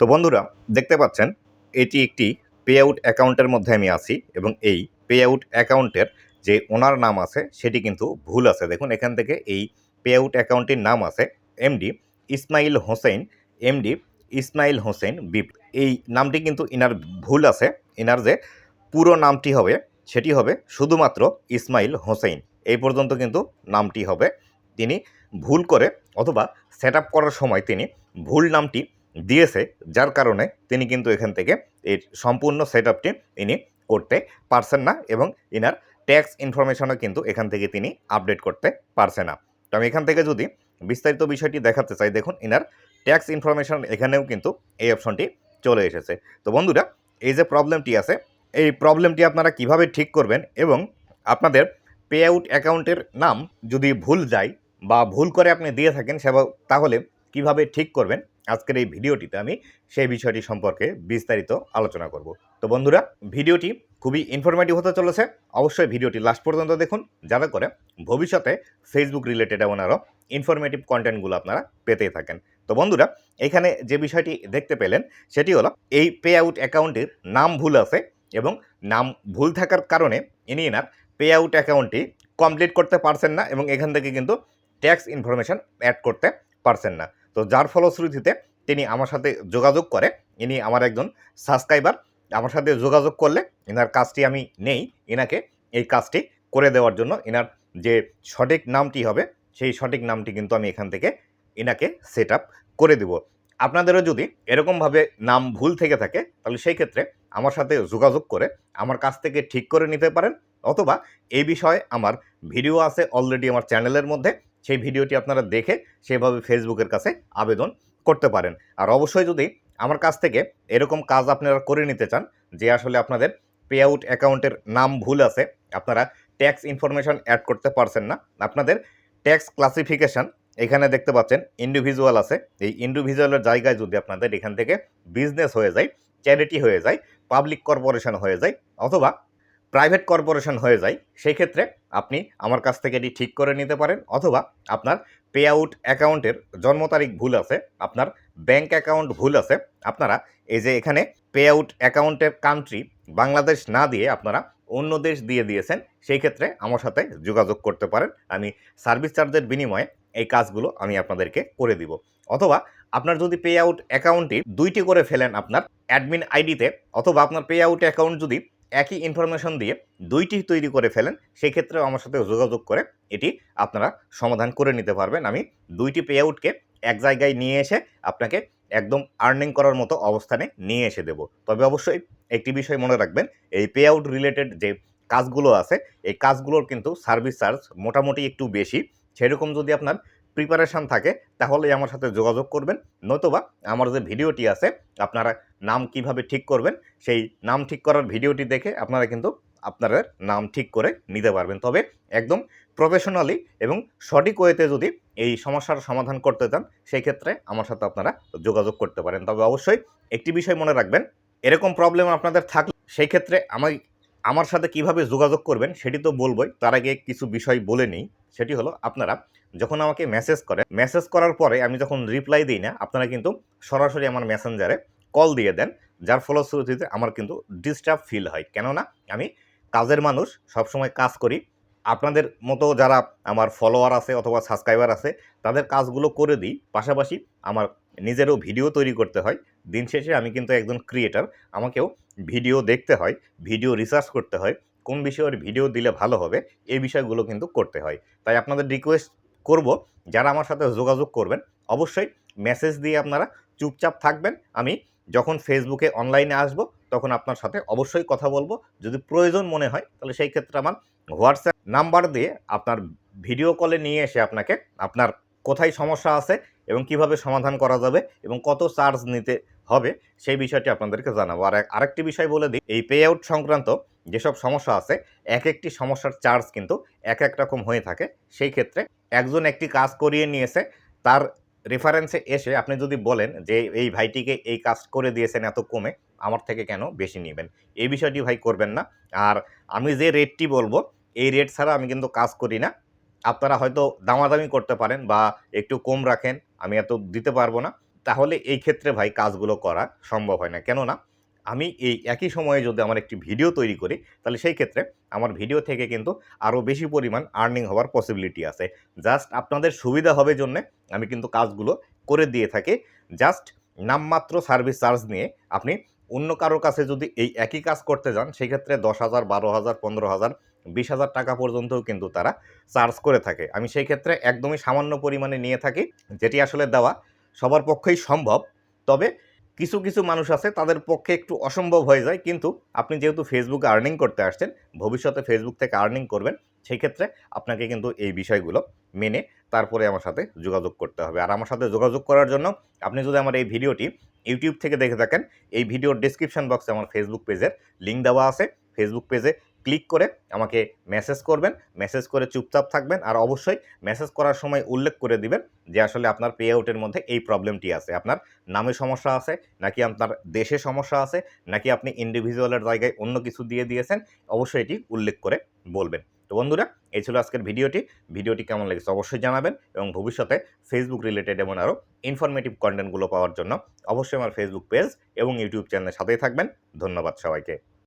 তো বন্ধুরা, দেখতে পাচ্ছেন, এটি একটি পে আউট অ্যাকাউন্টের মধ্যে আমি আছি এবং এই পে আউট অ্যাকাউন্টের যে ওনার নাম আছে, সেটি কিন্তু ভুল আছে। দেখুন, এখান থেকে এই পে আউট অ্যাকাউন্টের নাম আছে MD Ismail Hossain MD Ismail Hossain beep এই নামটি কিন্তু ইনার ভুল আছে, ইনার যে পুরো নামটি হবে, সেটি হবে শুধুমাত্র ইসমাইল হোসেন এই পর্যন্ত কিন্তু নামটি হবে। তিনি ভুল করে অথবা সেট করার সময় তিনি ভুল নামটি দিয়েছে, যার কারণে তিনি কিন্তু এখান থেকে এই সম্পূর্ণ সেট আপটি ইনি করতে পারছেন না এবং ইনার ট্যাক্স ইনফরমেশনও কিন্তু এখান থেকে তিনি আপডেট করতে পারছে না। তো আমি এখান থেকে যদি বিস্তারিত বিষয়টি দেখাতে চাই, দেখুন ইনার ট্যাক্স ইনফরমেশন এখানেও কিন্তু এই অপশনটি চলে এসেছে। তো বন্ধুরা, এই যে প্রবলেমটি আছে, এই প্রবলেমটি আপনারা কীভাবে ঠিক করবেন এবং আপনাদের পে আউট অ্যাকাউন্টের নাম যদি ভুল যায় বা ভুল করে আপনি দিয়ে থাকেন সেবা, তাহলে কীভাবে ঠিক করবেন আজকের এই ভিডিওটিতে আমি সেই বিষয়টি সম্পর্কে বিস্তারিত আলোচনা করব। তো বন্ধুরা, ভিডিওটি খুবই ইনফরমেটিভ হতে চলেছে। অবশ্যই ভিডিওটি লাস্ট পর্যন্ত দেখুন। যাতে করে ভবিষ্যতে ফেসবুক রিলেটেড এমন আরও ইনফরমেটিভ কন্টেন্টগুলো আপনারা পেতেই থাকেন। তো বন্ধুরা, এখানে যে বিষয়টি দেখতে পেলেন, সেটি হলো এই পে আউট অ্যাকাউন্টের নাম ভুল আছে এবং নাম ভুল থাকার কারণে ইনি এনার পে আউট অ্যাকাউন্টটি কমপ্লিট করতে পারছেন না এবং এখান থেকে কিন্তু ট্যাক্স ইনফরমেশন অ্যাড করতে পারছেন না। তো যার ফলশ্রুতিতে তিনি আমার সাথে যোগাযোগ করে, ইনি আমার একজন সাবস্ক্রাইবার আমার সাথে যোগাযোগ করলে এনার কাজটি আমি নেই এনাকে এই কাজটি করে দেওয়ার জন্য এনার যে সঠিক নামটি হবে, সেই সঠিক নামটি কিন্তু আমি এখান থেকে এনাকে সেট করে দেব। আপনাদেরও যদি এরকমভাবে নাম ভুল থেকে থাকে, তাহলে সেই ক্ষেত্রে আমার সাথে যোগাযোগ করে আমার কাছ থেকে ঠিক করে নিতে পারেন, অথবা এই বিষয়ে আমার ভিডিও আছে অলরেডি আমার চ্যানেলের মধ্যে সেই ভিডিওটি আপনারা দেখে সেভাবে ফেসবুকের কাছে আবেদন করতে পারেন। আর অবশ্যই যদি আমার কাছ থেকে এরকম কাজ আপনারা করে নিতে চান, যে আসলে আপনাদের পে আউট অ্যাকাউন্টের নাম ভুল আছে, আপনারা ট্যাক্স ইনফরমেশন অ্যাড করতে পারছেন না, আপনাদের ট্যাক্স ক্লাসিফিকেশন এখানে দেখতে পাচ্ছেন ইন্ডিভিজুয়াল আছে। এই ইন্ডিভিজুয়ালের জায়গায় যদি আপনাদের এখান থেকে বিজনেস হয়ে যায় চ্যারিটি হয়ে যায় পাবলিক কর্পোরেশন হয়ে যায়, অথবা প্রাইভেট কর্পোরেশন হয়ে যায়, সেই ক্ষেত্রে আপনি আমার কাছ থেকে এটি ঠিক করে নিতে পারেন অথবা আপনার পে আউট অ্যাকাউন্টের জন্ম তারিখ ভুল আছে, আপনার ব্যাংক অ্যাকাউন্ট ভুল আছে, আপনারা এই যে এখানে পে আউট অ্যাকাউন্টের কান্ট্রি বাংলাদেশ না দিয়ে আপনারা অন্য দেশ দিয়ে দিয়েছেন, সেই ক্ষেত্রে আমার সাথে যোগাযোগ করতে পারেন, আমি সার্ভিস চার্জের বিনিময়ে এই কাজগুলো আমি আপনাদেরকে করে দিব। অথবা আপনার যদি পে আউট অ্যাকাউন্টটি দুইটি করে ফেলেন আপনার অ্যাডমিন আইডিতে অথবা আপনার পে আউট অ্যাকাউন্ট যদি একই ইনফরমেশন দিয়ে দুইটি তৈরি করে ফেলেন সেই ক্ষেত্রেও আমার সাথে যোগাযোগ করে এটি আপনারা সমাধান করে নিতে পারবেন। আমি দুইটি পে আউটকে এক জায়গায় নিয়ে এসে আপনাকে একদম আর্নিং করার মতো অবস্থানে নিয়ে এসে দেব। তবে অবশ্যই একটি বিষয় মনে রাখবেন, এই পে আউট রিলেটেড যে কাজগুলো আছে, এই কাজগুলোর কিন্তু সার্ভিস চার্জ মোটামুটি একটু বেশি। সেরকম যদি আপনার প্রিপারেশান থাকে, তাহলে আমার সাথে যোগাযোগ করবেন। নতুবা আমার যে ভিডিওটি আছে, আপনারা নাম কীভাবে ঠিক করবেন, সেই নাম ঠিক করার ভিডিওটি দেখে আপনারা কিন্তু আপনাদের নাম ঠিক করে নিতে পারবেন। তবে একদম প্রফেশনালি এবং সঠিক ওয়েতে যদি এই সমস্যার সমাধান করতে চান, সেই ক্ষেত্রে আমার সাথে আপনারা যোগাযোগ করতে পারেন। তবে অবশ্যই একটি বিষয় মনে রাখবেন, এরকম প্রবলেম আপনাদের থাকলে, সেই ক্ষেত্রে আমি আমার সাথে কীভাবে যোগাযোগ করবেন, সেটি তো বলবই, তার আগে কিছু বিষয় বলে নিই। সেটি হলো আপনারা যখন আমাকে মেসেজ করেন মেসেজ করার পরে আমি যখন রিপ্লাই দিই না, আপনারা কিন্তু সরাসরি আমার মেসেঞ্জারে কল দিয়ে দেন, যার ফলশ্রুতিতে আমার কিন্তু ডিস্টার্ব ফিল হয়। কেননা আমি কাজের মানুষ, সবসময় কাজ করি। আপনাদের মতো যারা আমার ফলোয়ার আছে অথবা সাবস্ক্রাইবার আছে, তাদের কাজগুলো করে দিই। পাশাপাশি আমার নিজেরও ভিডিও তৈরি করতে হয়। দিন শেষে আমি কিন্তু একজন ক্রিয়েটার আমাকেও ভিডিও দেখতে হয় ভিডিও রিসার্চ করতে হয়। কোন বিষয়ের ভিডিও দিলে ভালো হবে, এই বিষয়গুলো কিন্তু করতে হয়। তাই আপনাদের রিকোয়েস্ট করব, যারা আমার সাথে যোগাযোগ করবেন, অবশ্যই মেসেজ দিয়ে আপনারা চুপচাপ থাকবেন। আমি যখন ফেসবুকে অনলাইনে আসব, তখন আপনার সাথে অবশ্যই কথা বলব। যদি প্রয়োজন মনে হয়, তাহলে সেই ক্ষেত্রে আমার হোয়াটসঅ্যাপ নাম্বার দিয়ে আপনার ভিডিও কলে নিয়ে এসে আপনাকে আপনার কোথায় সমস্যা আছে এবং কীভাবে সমাধান করা যাবে এবং কত চার্জ নিতে হবে, সেই বিষয়টি আপনাদেরকে জানাব। আর আরেকটি বিষয় বলে দিই, এই পে আউট সংক্রান্ত যেসব সমস্যা আছে এক একটি সমস্যার চার্জ কিন্তু এক এক রকম হয়ে থাকে। সেই ক্ষেত্রে একজন একটি কাজ করিয়ে নিয়েছে, তার রেফারেন্সে এসে আপনি যদি বলেন যে, এই ভাইটিকে এই কাজ করে দিয়েছেন এত কমে, আমার থেকে কেন বেশি নেবেন? এই বিষয়টি ভাই করবেন না। আর আমি যে রেটটি বলব, এই রেট ছাড়া আমি কিন্তু কাজ করি না। আপনারা হয়তো দামাদামি করতে পারেন বা একটু কম রাখেন, আমি এত দিতে পারব না। তাহলে এই ক্ষেত্রে ভাই কাজগুলো করা সম্ভব হয় না। কেননা আমি এই একই সময়ে যদি আমার একটি ভিডিও তৈরি করি, তাহলে সেই ক্ষেত্রে আমার ভিডিও থেকে কিন্তু আরও বেশি পরিমাণ আর্নিং হওয়ার পসিবিলিটি আছে। জাস্ট আপনাদের সুবিধা হবে জন্য আমি কিন্তু কাজগুলো করে দিয়ে থাকি। জাস্ট নামমাত্র সার্ভিস চার্জ নিয়ে আপনি অন্য কারোর কাছে যদি এই একই কাজ করতে যান সেক্ষেত্রে দশ হাজার, বারো হাজার, পনেরো হাজার, বিশ হাজার টাকা পর্যন্তও কিন্তু তারা চার্জ করে থাকে। আমি সেই ক্ষেত্রে একদমই সামান্য পরিমাণে নিয়ে থাকি, যেটি আসলে দেওয়া সবার পক্ষেই সম্ভব। তবে কিছু কিছু মানুষ আছে, তাদের পক্ষে একটু অসম্ভব হয়ে যায়, কিন্তু আপনি যেহেতু ফেসবুকে আর্নিং করতে আসছেন, ভবিষ্যতে ফেসবুক থেকে আর্নিং করবেন সেই ক্ষেত্রে আপনাকে কিন্তু এই বিষয়গুলো মেনে তারপরে আমার সাথে যোগাযোগ করতে হবে। আর আমার সাথে যোগাযোগ করার জন্য আপনি যদি আমার এই ভিডিওটি ইউটিউব থেকে দেখে থাকেন, এই ভিডিওর ডিসক্রিপশন বক্সে আমার ফেসবুক পেজের লিঙ্ক দেওয়া আছে। ফেসবুক পেজে ক্লিক করে আমাকে মেসেজ করবেন মেসেজ করে চুপচাপ থাকবেন আর অবশ্যই মেসেজ করার সময় উল্লেখ করে দিবেন যে আসলে আপনার পে আউটের মধ্যে এই প্রবলেমটি আছে। আপনার নামে সমস্যা আছে, নাকি আপনার দেশে সমস্যা আছে, নাকি আপনি ইন্ডিভিজুয়ালের জায়গায় অন্য কিছু দিয়ে দিয়েছেন, অবশ্যই এটি উল্লেখ করে বলবেন। তো বন্ধুরা, এই ছিল আজকের ভিডিওটি। ভিডিওটি কেমন লেগেছে অবশ্যই জানাবেন এবং ভবিষ্যতে ফেসবুক রিলেটেড এমন আরও ইনফরমেটিভ কন্টেন্টগুলো পাওয়ার জন্য অবশ্যই আমার ফেসবুক পেজ এবং ইউটিউব চ্যানেলের সাথেই থাকবেন। ধন্যবাদ সবাইকে।